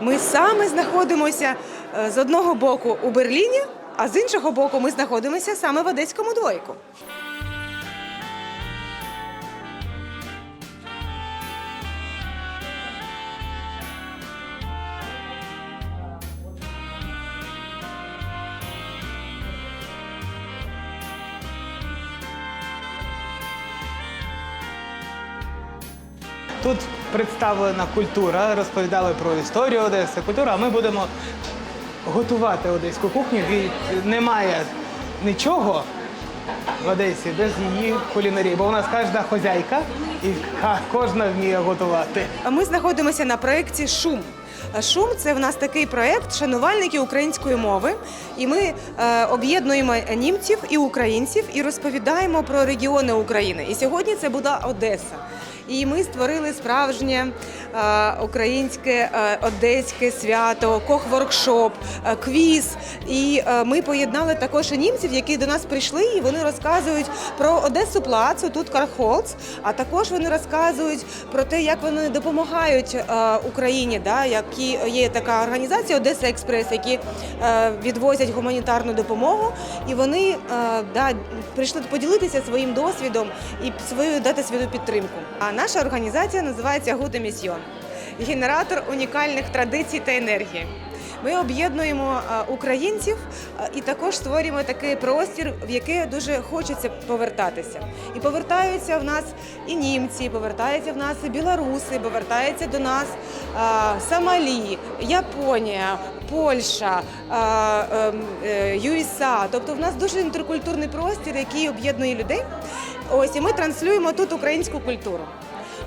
Ми саме знаходимося е, з одного боку у Берліні, а з іншого боку ми знаходимося саме в Одеському двойку. Тут представлена культура, розповідали про історію Одеси, культуру, а ми будемо готувати одеську кухню. Немає нічого в Одесі без її кулінарії, бо у нас кожна хозяйка і кожна вміє готувати. Ми знаходимося на проєкті Шум. Шум це в нас такий проєкт шанувальники української мови. І ми е, об'єднуємо німців і українців і розповідаємо про регіони України. І сьогодні це була Одеса. І ми створили справжнє е, українське е, одеське свято, кох-воркшоп, е, квіз. І е, ми поєднали також німців, які до нас прийшли, і вони розказують про Одесу Плацу, тут Кархолц, а також вони розказують про те, як вони допомагають е, Україні, да, які є така організація Одеса Експрес, які е, відвозять гуманітарну допомогу, і вони е, да, прийшли поділитися своїм досвідом і свою дати свою підтримку. А наша організація називається Гуде Місьйон генератор унікальних традицій та енергії. Ми об'єднуємо е, українців е, і також створюємо такий простір, в який дуже хочеться повертатися. І повертаються в нас і німці, і повертаються в нас і білоруси, повертаються до нас е, Сомалі, Японія, Польща, ЮСА. Тобто в нас дуже інтеркультурний простір, який об'єднує людей. Ось і ми транслюємо тут українську культуру.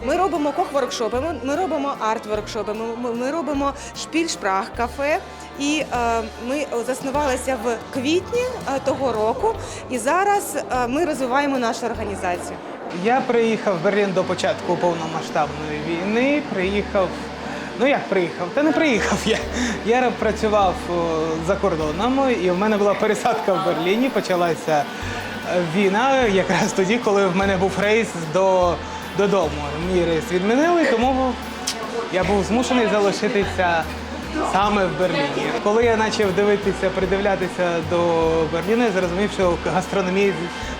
Ми робимо кох-воркшопи, ми, робимо арт-воркшопи, ми, робимо шпіль-шпрах кафе. І е, ми заснувалися в квітні е, того року, і зараз е, ми розвиваємо нашу організацію. Я приїхав в Берлін до початку повномасштабної війни. Приїхав. Ну як приїхав? Та не приїхав я. Я працював за кордоном, і в мене була пересадка в Берліні. Почалася е, війна якраз тоді, коли в мене був рейс до, додому. Мій рейс відмінили, тому я був змушений залишитися саме в Берліні. Коли я почав дивитися, придивлятися до Берліна, я зрозумів, що гастрономія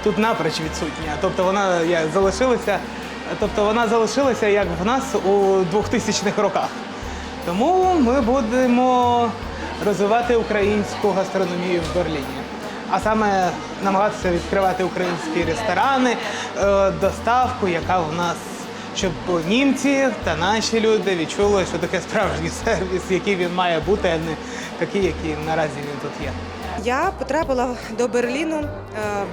тут напроч відсутня. Тобто вона як залишилася, тобто вона залишилася як в нас у 2000-х роках. Тому ми будемо розвивати українську гастрономію в Берліні. А саме намагатися відкривати українські ресторани, е, доставку, яка в нас, щоб німці та наші люди відчули, що таке справжній сервіс, який він має бути, а не такий, який наразі він тут є. Я потрапила до Берліну е,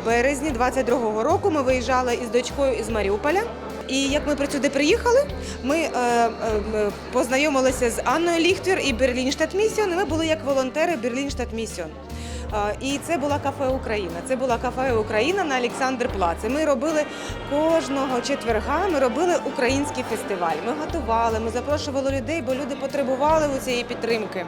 в березні 22-го року. Ми виїжджали із дочкою із Маріуполя. І як ми сюди приїхали, ми е, е, познайомилися з Анною Ліхтвір і Берлінштадт Місіон. Ми були як волонтери Берлінштадт Місіон. І це була кафе Україна. Це була кафе Україна на Олександр Плац. Ми робили кожного четверга. Ми робили український фестиваль. Ми готували, ми запрошували людей, бо люди потребували у цієї підтримки.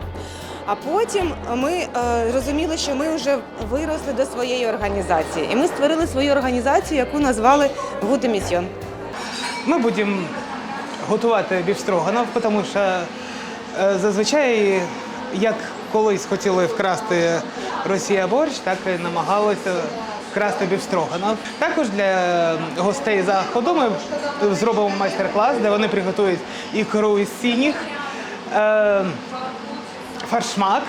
А потім ми е, розуміли, що ми вже виросли до своєї організації, і ми створили свою організацію, яку назвали Гуде Місьйон. Ми будемо готувати бівстроганов, тому що е, зазвичай, як колись хотіли вкрасти Росія борщ, так і намагалися вкрасти бівстроганов. Також для гостей заходу ми зробимо майстер-клас, де вони приготують ікру із сініх, е, фаршмак.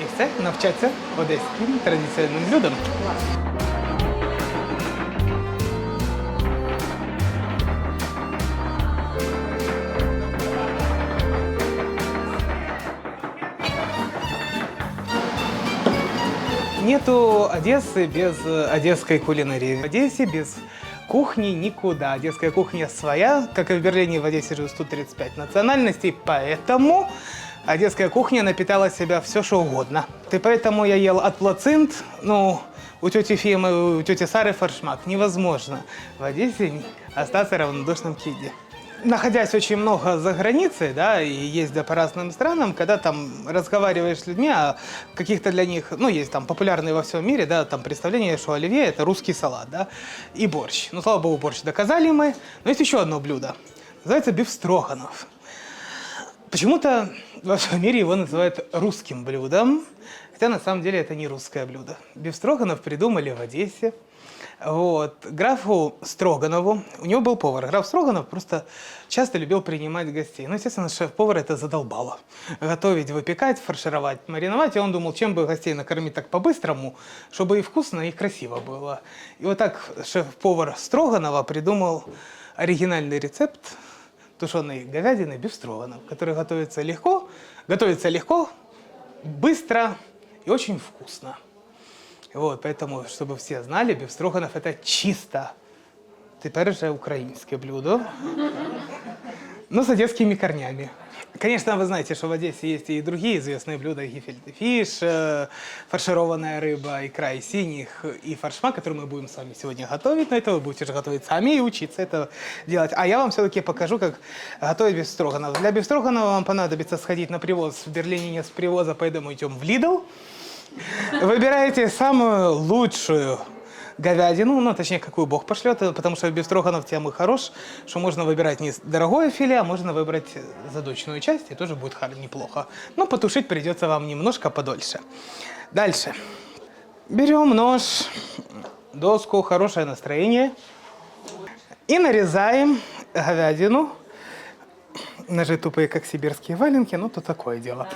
І все, навчаться одеським традиційним блюдам. Нету Одессы без э, одесской кулинарии. В Одессе без кухни никуда. Одесская кухня своя, как и в Берлине, в Одессе живет 135 национальностей, поэтому одесская кухня напитала себя все, что угодно. И поэтому я ел от плацинт, ну, у тети Фимы, у тети Сары фаршмак. Невозможно в Одессе остаться равнодушным к еде. Находясь очень много за границей, да, и ездя по разным странам, когда там разговариваешь с людьми, а каких-то для них, ну, есть там популярные во всем мире, да, там представление, что оливье – это русский салат, да, и борщ. Ну, слава богу, борщ доказали мы. Но есть еще одно блюдо. Называется бифстроганов. Почему-то во всем мире его называют русским блюдом, хотя на самом деле это не русское блюдо. Бифстроганов придумали в Одессе. Вот. Графу Строганову, у него был повар. Граф Строганов просто часто любил принимать гостей. Ну, естественно, шеф-повар это задолбало. Готовить, выпекать, фаршировать, мариновать. И он думал, чем бы гостей накормить так по-быстрому, чтобы и вкусно, и красиво было. И вот так шеф-повар Строганова придумал оригинальный рецепт тушеной говядины бифстроганов, который готовится легко, готовится легко, быстро и очень вкусно. Вот, поэтому, чтобы все знали, бифстроганов это чисто теперь же украинское блюдо, но с одесскими корнями. Конечно, вы знаете, что в Одессе есть и другие известные блюда, гефельде фиш, э, фаршированная рыба, икра из синих и фаршма, который мы будем с вами сегодня готовить. Но это вы будете же готовить сами и учиться это делать. А я вам все-таки покажу, как готовить бифстроганов. Для бифстроганова вам понадобится сходить на привоз. В Берлине нет привоза, поэтому идем в Lidl. Выбираете самую лучшую говядину, ну, точнее, какую бог пошлет, потому что бифстроганов тем и хорош, что можно выбирать не дорогое филе, а можно выбрать задочную часть, и тоже будет хар- неплохо. Но потушить придется вам немножко подольше. Дальше. Берем нож, доску, хорошее настроение. И нарезаем говядину. Ножи тупые, как сибирские валенки, ну, то такое дело.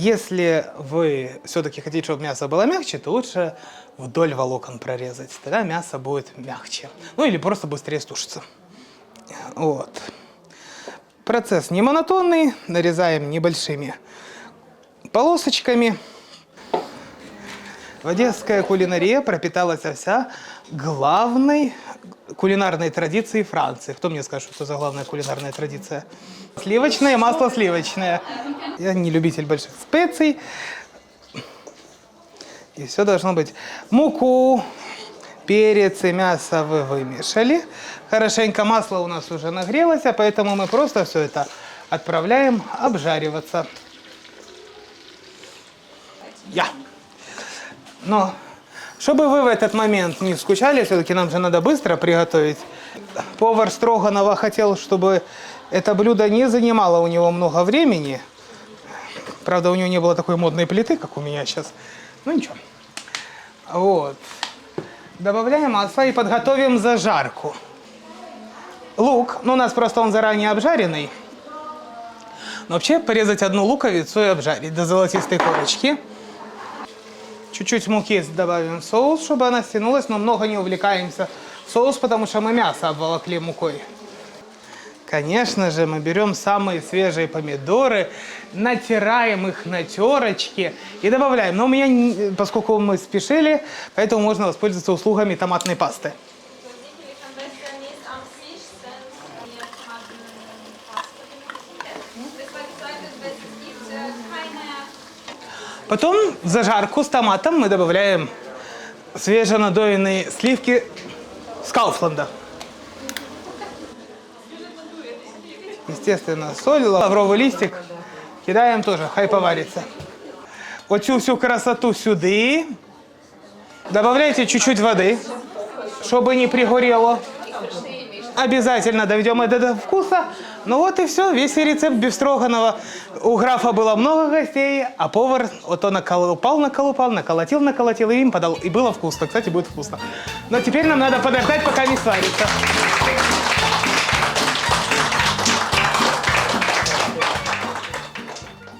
Если вы все-таки хотите, чтобы мясо было мягче, то лучше вдоль волокон прорезать. Тогда мясо будет мягче. Ну или просто быстрее стушится. Вот. Процесс не монотонный. Нарезаем небольшими полосочками. Одесская кулинария пропиталась вся главной кулинарной традицией Франции. Кто мне скажет, что за главная кулинарная традиция? Сливочное масло сливочное. Я не любитель больших специй. И все должно быть. Муку, перец и мясо вы вымешали. Хорошенько масло у нас уже нагрелось, а поэтому мы просто все это отправляем обжариваться. Я. Но чтобы вы в этот момент не скучали, все-таки нам же надо быстро приготовить. Повар Строганова хотел, чтобы это блюдо не занимало у него много времени. Правда, у него не было такой модной плиты, как у меня сейчас. Ну ничего. Вот. Добавляем масло и подготовим зажарку. Лук, ну у нас просто он заранее обжаренный. Но вообще порезать одну луковицу и обжарить до золотистой корочки. Чуть-чуть муки добавим в соус, чтобы она стянулась, но много не увлекаемся в соус, потому что мы мясо обволокли мукой. Конечно же, мы берем самые свежие помидоры, натираем их на терочке и добавляем. Но у меня, поскольку мы спешили, поэтому можно воспользоваться услугами томатной пасты. Потом в зажарку с томатом мы добавляем свеженадоенные сливки с Кауфланда. Естественно, соль, лавровый листик. Кидаем тоже, хай поварится. Оцю всю красоту сюди. Добавляйте чуть-чуть воды, чтобы не пригорело. Обязательно доведем это до вкуса. Ну вот и все, весь рецепт бифстроганова. У графа было много гостей, а повар вот он наколупал, наколупал, наколотил, наколотил и им подал. И было вкусно. Кстати, будет вкусно. Но теперь нам надо подождать, пока не сварится.